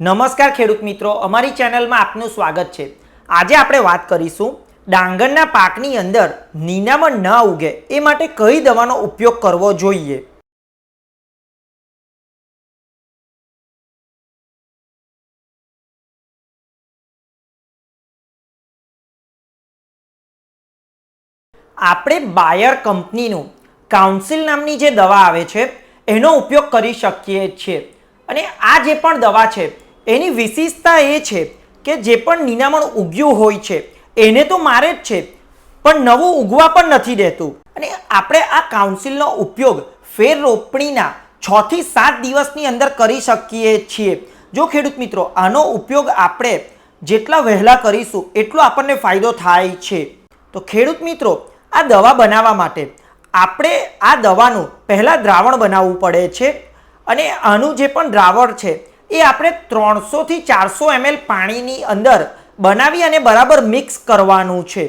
નમસ્કાર ખેડૂત મિત્રો, અમારી ચેનલમાં આપનું સ્વાગત છે. આજે આપણે વાત કરીશું ડાંગરના પાકની અંદર નીનામાં ન ઉગે એ માટે કઈ દવાનો ઉપયોગ કરવો જોઈએ? આપણે બાયર કંપનીનું કાઉન્સિલ નામની જે દવા આવે છે, એનો ઉપયોગ કરી શકીએ છીએ. અને આ જે પણ દવા છે એની વિશેષતા એ છે કે જે પણ નિનામણ ઉગ્યું હોય છે, એને તો મારે જ છે, પણ નવું ઉગવા પણ નથી દેતું. અને આપણે આ કાઉન્સિલનો ઉપયોગ ફેર રોપણીના છ થી સાત દિવસની અંદર કરી શકીએ છીએ. જો ખેડૂત મિત્રો, આનો ઉપયોગ આપણે જેટલા વહેલા કરીશું, એટલો આપણને ફાયદો થાય છે. તો ખેડૂત મિત્રો, આ દવા બનાવવા માટે આપણે આ દવાનું પહેલાં દ્રાવણ બનાવવું પડે છે. અને આનું જે પણ દ્રાવણ છે એ આપણે ત્રણસોથી ચારસો એમએલ પાણીની અંદર બનાવી અને બરાબર મિક્સ કરવાનું છે.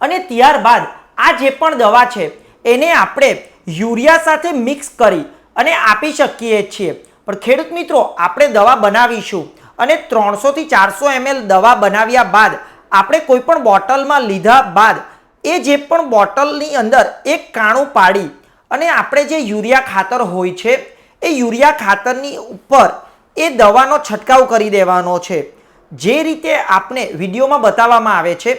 અને ત્યારબાદ આ જે પણ દવા છે, એને આપણે યુરિયા સાથે મિક્સ કરી અને આપી શકીએ છીએ. પણ ખેડૂત મિત્રો, આપણે દવા બનાવીશું અને ત્રણસોથી ચારસો એમએલ દવા બનાવ્યા બાદ આપણે કોઈ પણ બોટલમાં લીધા બાદ એ જે પણ બોટલની અંદર એક કાણું પાડી અને આપણે જે યુરિયા ખાતર હોય છે, એ યુરિયા ખાતરની ઉપર એ દવાનો છંટકાવ કરી દેવાનો છે. જે રીતે આપણે વિડીયોમાં બતાવવામાં આવે છે,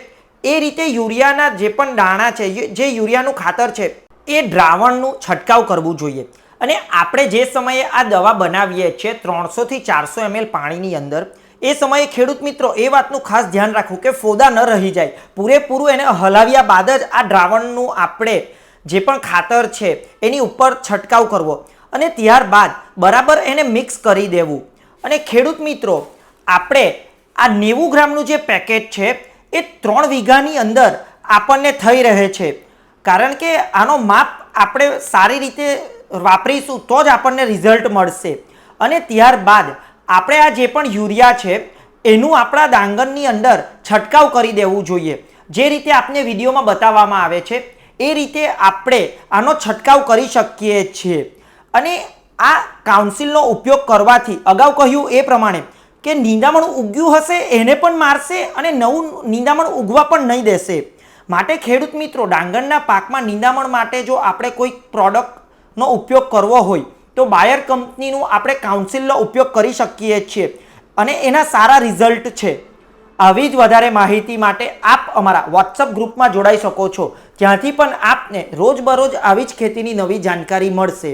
એ રીતે યુરિયાના જે પણ દાણા છે જે યુરિયાનું ખાતર છે, એ દ્રાવણનું છંટકાવ કરવું જોઈએ. અને આપણે જે સમયે આ દવા બનાવીએ છીએ, ત્રણસોથી ચારસો એમએલ પાણીની અંદર, એ સમયે ખેડૂત મિત્રો, એ વાતનું ખાસ ધ્યાન રાખવું કે ફોદા ન રહી જાય. પૂરેપૂરું એને હલાવ્યા બાદ જ આ દ્રાવણનું આપણે જે પણ ખાતર છે, એની ઉપર છંટકાવ કરવો. અને ત્યારબાદ બરાબર એને મિક્સ કરી દેવું. અને ખેડૂત મિત્રો, આપણે આ નેવું ગ્રામનું જે પેકેટ છે, એ ત્રણ વીઘાની અંદર આપણને થઈ રહે છે. કારણ કે આનો માપ આપણે સારી રીતે વાપરીશું તો જ આપણને રિઝલ્ટ મળશે. અને ત્યારબાદ આપણે આ જે પણ યુરિયા છે, એનું આપણા ડાંગરની અંદર છંટકાવ કરી દેવું જોઈએ. જે રીતે આપને વિડીયોમાં બતાવવામાં આવે છે, એ રીતે આપણે આનો છંટકાવ કરી શકીએ છીએ. અને આ કાઉન્સિલનો ઉપયોગ કરવાથી અગાઉ કહ્યું એ પ્રમાણે કે નિંદામણ ઉગ્યું હશે, એને પણ મારશે અને નવું નિંદામણ ઉગવા પણ નહીં દેશે. માટે ખેડૂત મિત્રો, ડાંગરના પાકમાં નિંદામણ માટે જો આપણે કોઈ પ્રોડક્ટનો ઉપયોગ કરવો હોય, તો બાયર કંપનીનું આપણે કાઉન્સિલનો ઉપયોગ કરી શકીએ છીએ. અને એના સારા રિઝલ્ટ છે. આવી જ વધારે માહિતી માટે આપ અમારા વોટ્સઅપ ગ્રુપમાં જોડાઈ શકો છો. જ્યાંથી પણ આપને રોજબરોજ આવી જ ખેતીની નવી જાણકારી મળશે.